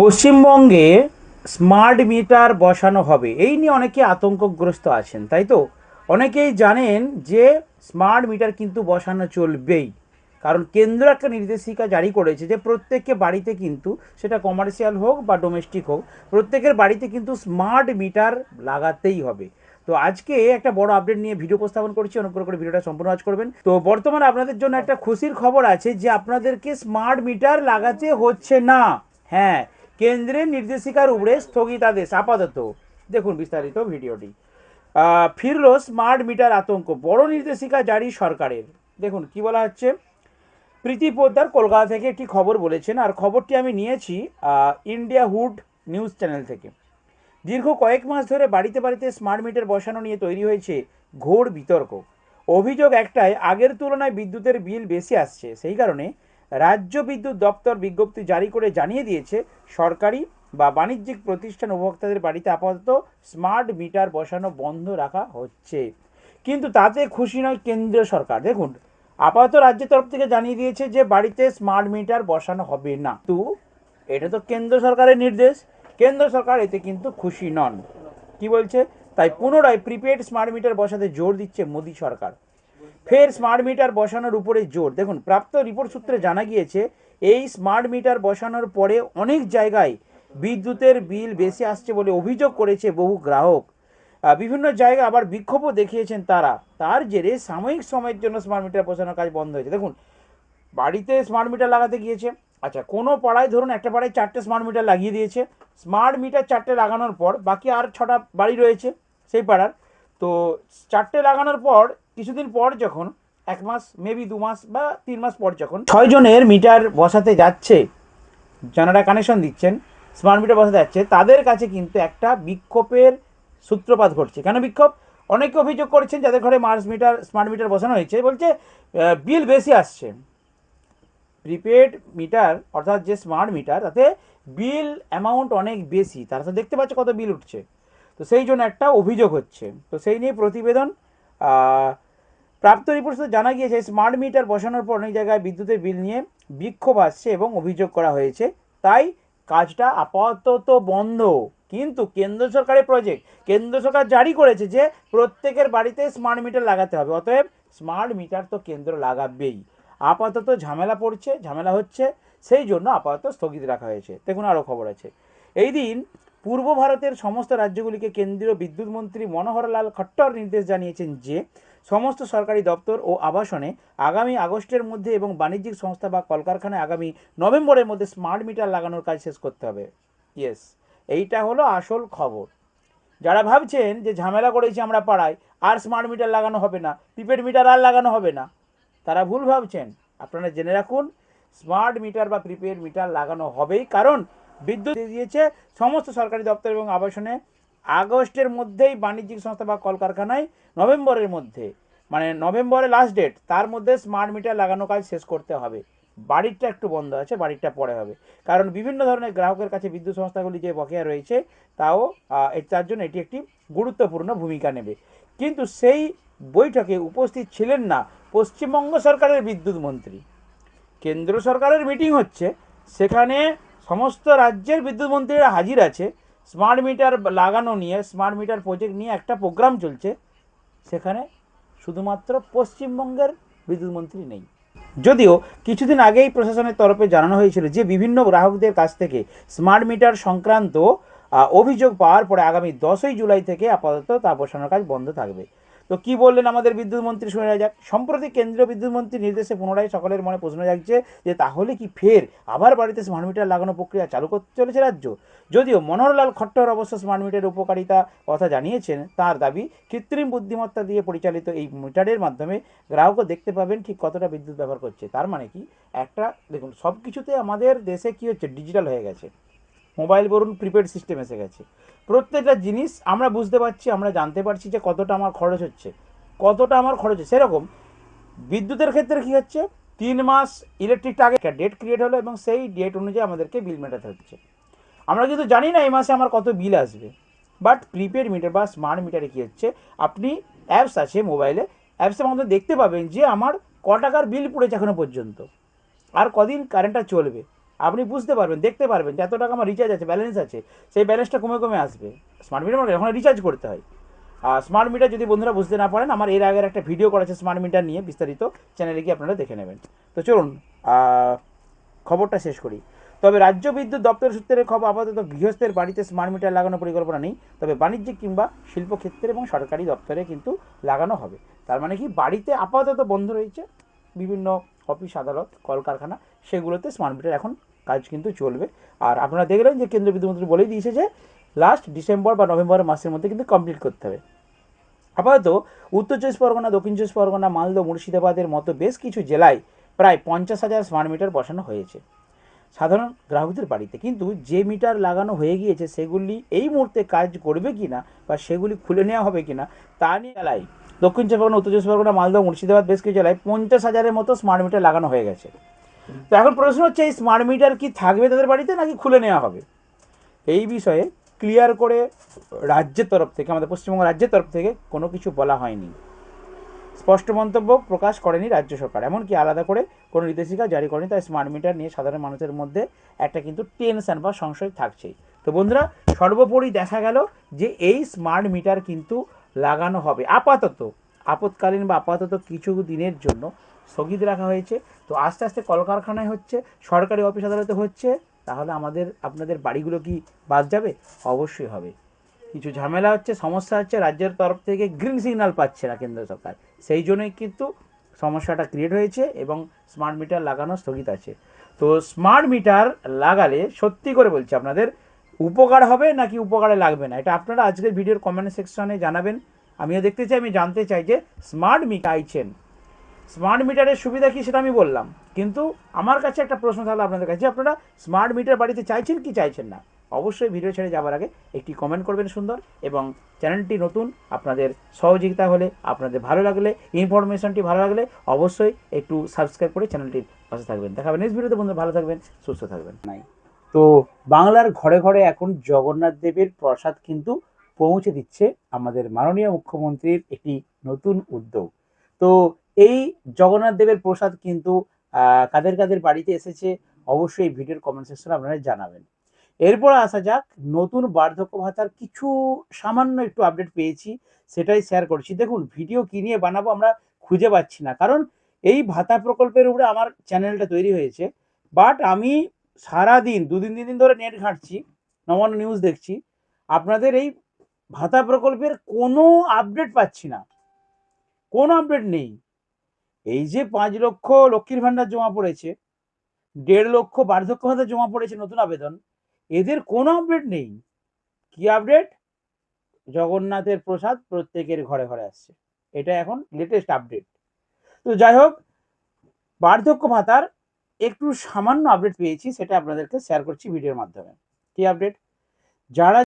পশ্চিমবঙ্গে smart meter বসানো হবে। এই নিয়ে অনেকে আতঙ্কগ্রস্ত আছেন, তাই তো? অনেকেই জানেন যে স্মার্ট মিটার কিন্তু বসানো চলবেই। কারণ কেন্দ্র একটা নির্দেশিকা জারি করেছে যে প্রত্যেককে বাড়িতে কিন্তু, সেটা কমার্শিয়াল হোক বা ডোমেস্টিক হোক, প্রত্যেকের বাড়িতে কিন্তু স্মার্ট মিটার লাগাতেই হবে। তো আজকে একটা বড় আপডেট নিয়ে ভিডিও উপস্থাপন করছি, অনুগ্রহ করে ভিডিওটা সম্পূর্ণ ওয়াচ করবেন। তো বর্তমানে আপনাদের জন্য একটা খুশির খবর আছে যে আপনাদেরকে স্মার্ট মিটার লাগাতে হচ্ছে না। হ্যাঁ কেন্দ্রের নির্দেশিকার উপরে স্থগিতাদেশ আপাতত। দেখুন বিস্তারিত ভিডিওটি। ফিরল স্মার্ট মিটার আতঙ্ক, বড় নির্দেশিকা জারি সরকারের। দেখুন কি বলা হচ্ছে? প্রীতি পোদ্দার কলকাতা থেকে একটি খবর বলেছেন, আর খবরটি আমি নিয়েছি ইন্ডিয়া হুড নিউজ চ্যানেল থেকে। দীর্ঘ কয়েক মাস ধরে বাড়িতে বাড়িতে স্মার্ট মিটার বসানো নিয়ে তৈরি হয়েছে ঘোর বিতর্ক। অভিযোগ একটাই, আগের তুলনায় বিদ্যুতের বিল বেশি আসছে। সেই কারণে রাজ্য বিদ্যুৎ দপ্তর বিজ্ঞপ্তি জারি করে জানিয়ে দিয়েছে, সরকারি বা বাণিজ্যিক প্রতিষ্ঠান উপভোক্তাদের বাড়িতে আপাতত স্মার্ট মিটার বসানো বন্ধ রাখা হচ্ছে। কিন্তু তাতে খুশি নয় কেন্দ্রীয় সরকার। দেখুন, আপাতত রাজ্যের তরফ থেকে জানিয়ে দিয়েছে যে বাড়িতে স্মার্ট মিটার বসানো হবে না। তো এটা তো কেন্দ্র সরকারের নির্দেশ। কেন্দ্র সরকার এতে কিন্তু খুশি নন। কি বলছে? তাই পুনরায় প্রিপেড স্মার্ট মিটার বসাতে জোর দিচ্ছে মোদী সরকার। ফের স্মার্ট মিটার বসানোর উপরে জোর। দেখুন, প্রাপ্ত রিপোর্ট সূত্রে জানা গিয়েছে, এই স্মার্ট মিটার বসানোর পরে অনেক জায়গায় বিদ্যুতের বিল বেশি আসছে বলে অভিযোগ করেছে বহু গ্রাহক। বিভিন্ন জায়গায় আবার বিক্ষোভও দেখিয়েছেন তারা। তার জেরে সাময়িক সময়ের জন্য স্মার্ট মিটার বসানোর কাজ বন্ধ হয়েছে। দেখুন, বাড়িতে স্মার্ট মিটার লাগাতে গিয়েছে। আচ্ছা কোনো পাড়ায় ধরুন, একটা পাড়ায় চারটে স্মার্ট মিটার লাগিয়ে দিয়েছে। স্মার্ট মিটার চারটে লাগানোর পর বাকি আর ছটা বাড়ি রয়েছে সেই পাড়ার। তো চারটে লাগানোর পর কিছুদিন পর যখন, এক মাস মেবি দু মাস বা তিন মাস পর যখন ছয়জনের মিটার বসাতে যাচ্ছে যারা কানেকশন দিচ্ছেন স্মার্ট মিটার বসাতে যাচ্ছে, তাদের কাছে কিন্তু একটা বিক্ষোভের সূত্রপাত ঘটছে। কেন বিক্ষোভ? অনেকে অভিযোগ করছেন যাদের ঘরে মার্স মিটার স্মার্ট মিটার বসানো হয়েছে, বলছে বিল বেশি আসছে। প্রিপেড মিটার অর্থাৎ যে স্মার্ট মিটার তাতে বিল অ্যামাউন্ট অনেক বেশি, তারা তো দেখতে পাচ্ছে কত বিল উঠছে। তো সেই জন্য একটা অভিযোগ হচ্ছে। তো সেই নিয়ে প্রতিবেদন প্রাপ্ত রিপোর্ট জানা গিয়েছে স্মার্ট মিটার বসানোর পর অনেক জায়গায় বিদ্যুতের বিল নিয়ে বিক্ষোভ আসছে এবং অভিযোগ করা হয়েছে। তাই কাজটা আপাতত বন্ধ। কিন্তু কেন্দ্র সরকারের প্রজেক্ট কেন্দ্র সরকার জারি করেছে যে প্রত্যেকের বাড়িতে স্মার্ট মিটার লাগাতে হবে। অতএব স্মার্ট মিটার তো কেন্দ্র লাগাবেই। আপাতত ঝামেলা পড়ছে, ঝামেলা হচ্ছে, সেই জন্য আপাতত স্থগিত রাখা হয়েছে। দেখুন আরও খবর আছে। এই দিন পূর্ব ভারতের সমস্ত রাজ্যগুলিকে কেন্দ্রীয় বিদ্যুৎ মন্ত্রী মনোহরলাল খট্টর নির্দেশ জানিয়েছেন যে সমস্ত সরকারি দপ্তর ও আবাসনে আগামী আগস্টের মধ্যে এবং বাণিজ্যিক সংস্থা বা কলকারখানায় আগামী নভেম্বরের মধ্যে স্মার্ট মিটার লাগানোর কাজ শেষ করতে হবে। ইয়েস এইটা হলো আসল খবর। যারা ভাবছেন যে ঝামেলা করেছি আমরা পাড়ায়, আর স্মার্ট মিটার লাগানো হবে না, প্রিপেড মিটার আর লাগানো হবে না, তারা ভুল ভাবছেন। আপনারা জেনে রাখুন, স্মার্ট মিটার বা প্রিপেড মিটার লাগানো হবেই, কারণ বিদ্যুৎ দিয়েছে সমস্ত সরকারি দপ্তর এবং আবাসনে আগস্টের মধ্যেই বাণিজ্যিক সংস্থা বা কলকারখানায়, নভেম্বরের মধ্যে মানে নভেম্বরের লাস্ট ডেট তার মধ্যে স্মার্ট মিটার লাগানো কাজ শেষ করতে হবে। বাড়িটা একটু বন্ধ আছে, বাড়িটা পরে হবে। কারণ বিভিন্ন ধরনের গ্রাহকের কাছে বিদ্যুৎ সংস্থাগুলি যে বকেয়া রয়েছে, তাও তার জন্য এটি একটি গুরুত্বপূর্ণ ভূমিকা নেবে। কিন্তু সেই বৈঠকে উপস্থিত ছিলেন না পশ্চিমবঙ্গ সরকারের বিদ্যুৎ মন্ত্রী। কেন্দ্র সরকারের মিটিং হচ্ছে, সেখানে সমস্ত রাজ্যের বিদ্যুৎ মন্ত্রীরা হাজির আছে। স্মার্ট মিটার লাগানো নিয়ে স্মার্ট মিটার প্রজেক্ট নিয়ে একটা প্রোগ্রাম চলছে। সেখানে শুধুমাত্র পশ্চিমবঙ্গের বিদ্যুৎ মন্ত্রী নেই। যদিও কিছুদিন আগেই প্রশাসনের তরফে জানানো হয়েছিল যে, বিভিন্ন গ্রাহকদের কাছ থেকে স্মার্ট মিটার সংক্রান্ত অভিযোগ পাওয়ার পরে আগামী দশই জুলাই থেকে আপাতত তা বসানোর কাজ বন্ধ থাকবে। তো কি বললেন আমাদের বিদ্যুৎ মন্ত্রী? শুনে যাক। সম্প্রতি কেন্দ্রীয় বিদ্যুৎ মন্ত্রীর নির্দেশে পুনরায় সকলের মনে প্রশ্ন জাগছে যে তাহলে কি ফের আবার বাড়িতে স্মার্ট মিটার লাগানো প্রক্রিয়া চালু করতে চলেছে রাজ্য? যদিও মনোহরলাল খট্টর অবশ্য স্মার্ট মিটারের উপকারিতা কথা জানিয়েছেন, তার দাবি কৃত্রিম বুদ্ধিমত্তা দিয়ে পরিচালিত এই মিটারের মাধ্যমে গ্রাহকও দেখতে পাবেন ঠিক কতটা বিদ্যুৎ ব্যবহার করছে। তার মানে কি? একটা, দেখুন সব কিছুতে আমাদের দেশে কি হচ্ছে? ডিজিটাল হয়ে গেছে। মোবাইল বলুন প্রিপেড সিস্টেম এসে গেছে। প্রত্যেকটা জিনিস আমরা বুঝতে পারছি, আমরা জানতে পারছি যে কতটা আমার খরচ হচ্ছে। কতটা আমার খরচ হচ্ছে? সেরকম বিদ্যুতের ক্ষেত্রে কী হচ্ছে? তিন মাস ইলেকট্রিকটা আগে ডেট ক্রিয়েট হলো এবং সেই ডেট অনুযায়ী আমাদেরকে বিল মেটাতে হচ্ছে। আমরা কিন্তু জানি না এই মাসে আমার কত বিল আসবে বাট প্রিপেড মিটার বা স্মার্ট মিটারে কী হচ্ছে? আপনি অ্যাপস আছে মোবাইলে অ্যাপসের মধ্যে দেখতে পাবেন যে আমার ক টাকার বিল পড়েছে এখনও পর্যন্ত। আর কদিন কারেন্টটা চলবে? আপনি বুঝতে পারবেন, দেখতে পারবেন যে এত টাকা আমার রিচার্জ আছে ব্যালেন্স আছে, সেই ব্যালেন্সটা কমে কমে আসবে। স্মার্ট মিটার মানে এখন রিচার্জ করতে হয়। আর স্মার্ট মিটার যদি বন্ধুরা বুঝতে না পারেন, আমার এর আগের একটা ভিডিও করা আছে স্মার্ট মিটার নিয়ে, বিস্তারিত চ্যানেলে গিয়ে আপনারা দেখে নেবেন। তো চলুন খবরটা শেষ করি। তবে রাজ্য বিদ্যুৎ দপ্তর সূত্রের খবর, আপাতত গৃহস্থের বাড়িতে স্মার্ট মিটার লাগানোর পরিকল্পনা নেই। তবে বাণিজ্যিক কিংবা শিল্পক্ষেত্রে এবং সরকারি দপ্তরে কিন্তু লাগানো হবে। তার মানে কি, বাড়িতে আপাতত বন্ধ রয়েছে বিভিন্ন অফিস, আদালত, কলকারখানা, সেগুলোতে স্মার্ট মিটার এখন কাজ কিন্তু চলবে। আর আপনারা দেখলেন যে কেন্দ্রীয় বিদ্যুৎ মন্ত্রী বলেই দিয়েছে যে লাস্ট ডিসেম্বর বা নভেম্বর মাসের মধ্যে কিন্তু কমপ্লিট করতে হবে। আপাতত উত্তর চব্বিশ পরগনা, দক্ষিণ চব্বিশ পরগনা, মালদহ, মুর্শিদাবাদের মতো বেশ কিছু জেলায় প্রায় পঞ্চাশ হাজার স্মার্ট মিটার বসানো হয়েছে। সাধারণ গ্রাহকদের বাড়িতে। কিন্তু যে মিটার লাগানো হয়ে গিয়েছে, সেগুলি এই মুহূর্তে কাজ করবে কি না বা সেগুলি খুলে নেওয়া হবে কি না তা নিয়ে দক্ষিণ চব্বিশ পরগনা, উত্তর চব্বিশ পরগনা, মালদহ, মুর্শিদাবাদ, বেশ কিছু জেলায় পঞ্চাশ হাজারের মতো স্মার্ট মিটার লাগানো হয়ে গেছে। তো এখন প্রশ্ন হচ্ছে, এই স্মার্ট মিটার কি থাকবে তাদের বাড়িতে নাকি খুলে নেওয়া হবে? এই বিষয়ে ক্লিয়ার করে রাজ্যের তরফ থেকে, আমাদের পশ্চিমবঙ্গ রাজ্যের তরফ থেকে কোনো কিছু বলা হয়নি। স্পষ্ট মন্তব্য প্রকাশ করেনি রাজ্য সরকার, এমনকি আলাদা করে কোনো নির্দেশিকা জারি করেনি, তাই স্মার্ট মিটার নিয়ে সাধারণ মানুষের মধ্যে একটা কিন্তু টেনশন বা সংশয় থাকছেই। তো বন্ধুরা, সর্বোপরি দেখা গেল যে এই স্মার্ট মিটার কিন্তু লাগানো হবে। আপাতত আপৎকালীন বা আপাতত কিছু দিনের জন্য স্থগিত রাখা হয়েছে। তো আস্তে আস্তে কলকারখানায় হচ্ছে, সরকারি অফিস আদালতে হচ্ছে, তাহলে আমাদের, আপনাদের বাড়িগুলো কি বাদ যাবে? অবশ্যই হবে। কিছু ঝামেলা হচ্ছে, সমস্যা হচ্ছে, রাজ্যের তরফ থেকে গ্রিন সিগন্যাল পাচ্ছে না কেন্দ্র সরকার। সেই জন্যই কিন্তু সমস্যাটা ক্রিয়েট হয়েছে এবং স্মার্ট মিটার লাগানো স্থগিত আছে। তো স্মার্ট মিটার লাগালে সত্যি করে বলছি আপনাদের উপকার হবে নাকি উপকারে লাগবে না? এটা আপনারা আজকের ভিডিওর কমেন্ট সেকশনে জানাবেন। আমিও দেখতে চাই, আমি জানতে চাই যে স্মার্ট মিটার আইছেন। স্মার্ট মিটারের সুবিধা কি সেটা আমি বললাম। কিন্তু আমার কাছে একটা প্রশ্ন থাকল আপনাদের কাছে আপনারা স্মার্ট মিটার বাড়িতে চাইছেন কি চাইছেন না? অবশ্যই ভিডিও ছেড়ে যাওয়ার আগে একটি কমেন্ট করবেন সুন্দর এবং চ্যানেলটি নতুন, আপনাদের সহযোগিতা হলে, আপনাদের ভালো লাগলে ইনফরমেশনটি ভালো লাগলে অবশ্যই একটু সাবস্ক্রাইব করে চ্যানেলটির পাশে থাকবেন। দেখাবেন নেক্সট ভিডিওতে বন্ধু ভালো থাকবেন, সুস্থ থাকবেন। নাই। তো বাংলার ঘরে ঘরে এখন জগন্নাথ দেবের প্রসাদ কিন্তু পৌঁছে দিচ্ছে আমাদের মাননীয় মুখ্যমন্ত্রীর একটি নতুন উদ্যোগ। তো এই জগন্নাথ দেবের প্রসাদ কিন্তু কাদের কাদের বাড়িতে এসেছে অবশ্যই ভিডিওর কমেন্ট সেকশনে আপনারা জানাবেন। এরপর আসা যাক, নতুন বার্ধক্য ভাতার কিছু সামান্য একটু আপডেট পেয়েছি, সেটাই শেয়ার করছি। দেখুন ভিডিও কি নিয়ে বানাবো আমরা খুঁজে পাচ্ছি না। কারণ এই ভাতা প্রকল্পের উপরে আমার চ্যানেলটা তৈরি হয়েছে বাট আমি সারা দিন দুদিন, তিন দিন ধরে নেট ঘাঁটছি, নবান্ন নিউজ দেখছি। আপনাদের এই ভাতা প্রকল্পের কোনো আপডেট পাচ্ছি না। কোনো আপডেট নেই। এই যে পাঁচ লক্ষ লক্ষ্মীর ভাণ্ডার জমা পড়েছে, দেড় লক্ষ বার্ধক্য ভাতা জমা পড়েছে নতুন আবেদন, এদের কোনো আপডেট নেই। কি আপডেট জগন্নাথের প্রসাদ প্রত্যেকের ঘরে ঘরে আসছে। এটা এখন লেটেস্ট আপডেট তো যাই হোক, বার্ধক্য ভাতার একটু সামান্য আপডেট পেয়েছি সেটা আপনাদেরকে শেয়ার করছি ভিডিওর মাধ্যমে। কি আপডেট যারা